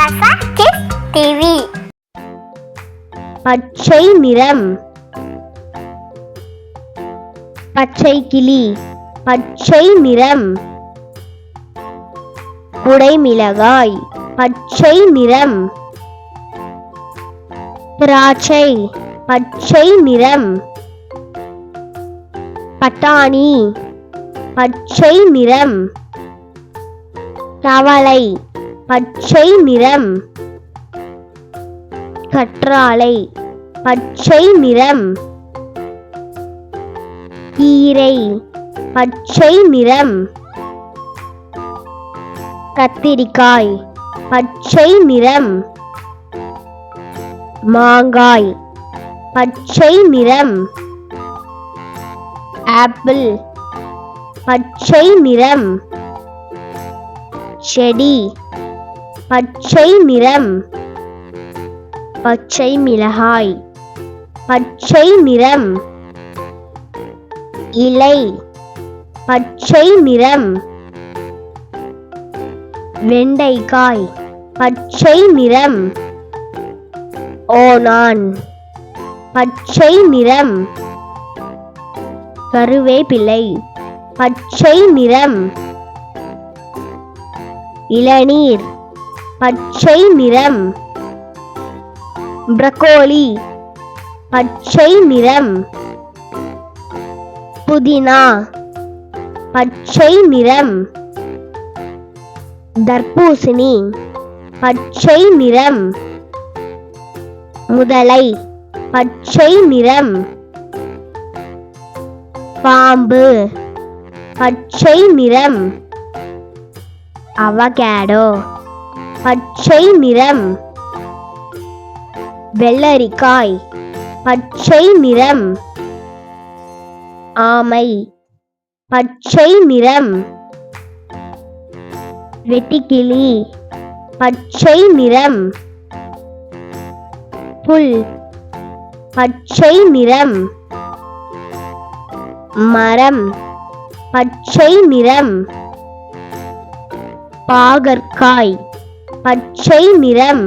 கசா kiss TV பச்சை நிறம். பச்சை கிளி. பச்சை நிறம். குடைமிளகாய் பச்சை நிறம். திராட்சை. பச்சை நிறம். பட்டாணி. பச்சை நிறம். தவளை. பச்சை நிறம். கற்றாழை பச்சை நிறம். கீரை பச்சை நிறம். கத்திரிக்காய் பச்சை நிறம். மாங்காய் பச்சை நிறம். ஆப்பிள் பச்சை நிறம். செடி பச்சை நிறம். பச்சை மிளகாய். பச்சை நிறம். இலை. பச்சை நிறம். வெண்டைக்காய். பச்சை நிறம். ஓனான் பச்சை நிறம். கருவேப்பிலை. பச்சை நிறம். இளநீர். பச்சை நிறம். பிரக்கோலி பச்சை நிறம். புதினா பச்சை நிறம். தர்பூசணி பச்சை நிறம். முதலை பச்சை நிறம். பாம்பு பச்சை நிறம். அவகேடோ பச்சை நிறம். வெள்ளரிக்காய் பச்சை நிறம். ஆமை பச்சை நிறம். வெட்டிக்கிளி பச்சை நிறம். புல் பச்சை நிறம். மரம் பச்சை நிறம். பாகற்காய் பச்சை நிறம்.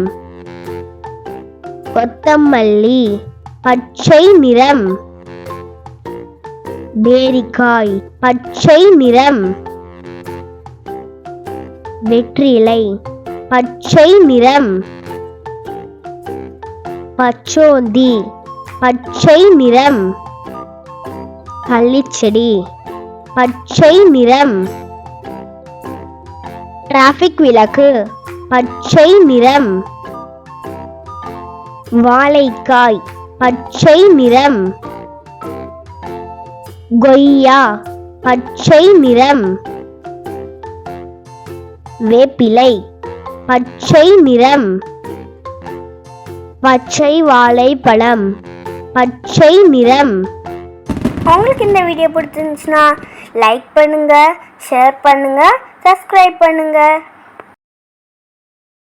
கொத்தமல்லி பச்சை நிறம். பேரிக்காய் பச்சை நிறம். வெற்றிலை பச்சை நிறம். பச்சோந்தி பச்சை நிறம். கள்ளிச்செடி பச்சை நிறம். டிராஃபிக் விளக்கு பச்சை நிறம். வாழைக்காய் பச்சை நிறம். கொய்யா பச்சை நிறம். வேப்பிலை பச்சை நிறம். பச்சை வாழைப்பழம் பச்சை நிறம். உங்களுக்கு இந்த வீடியோ பிடிச்சிருந்துச்சுன்னா லைக் பண்ணுங்க ஷேர் பண்ணுங்க சப்ஸ்கிரைப் பண்ணுங்க.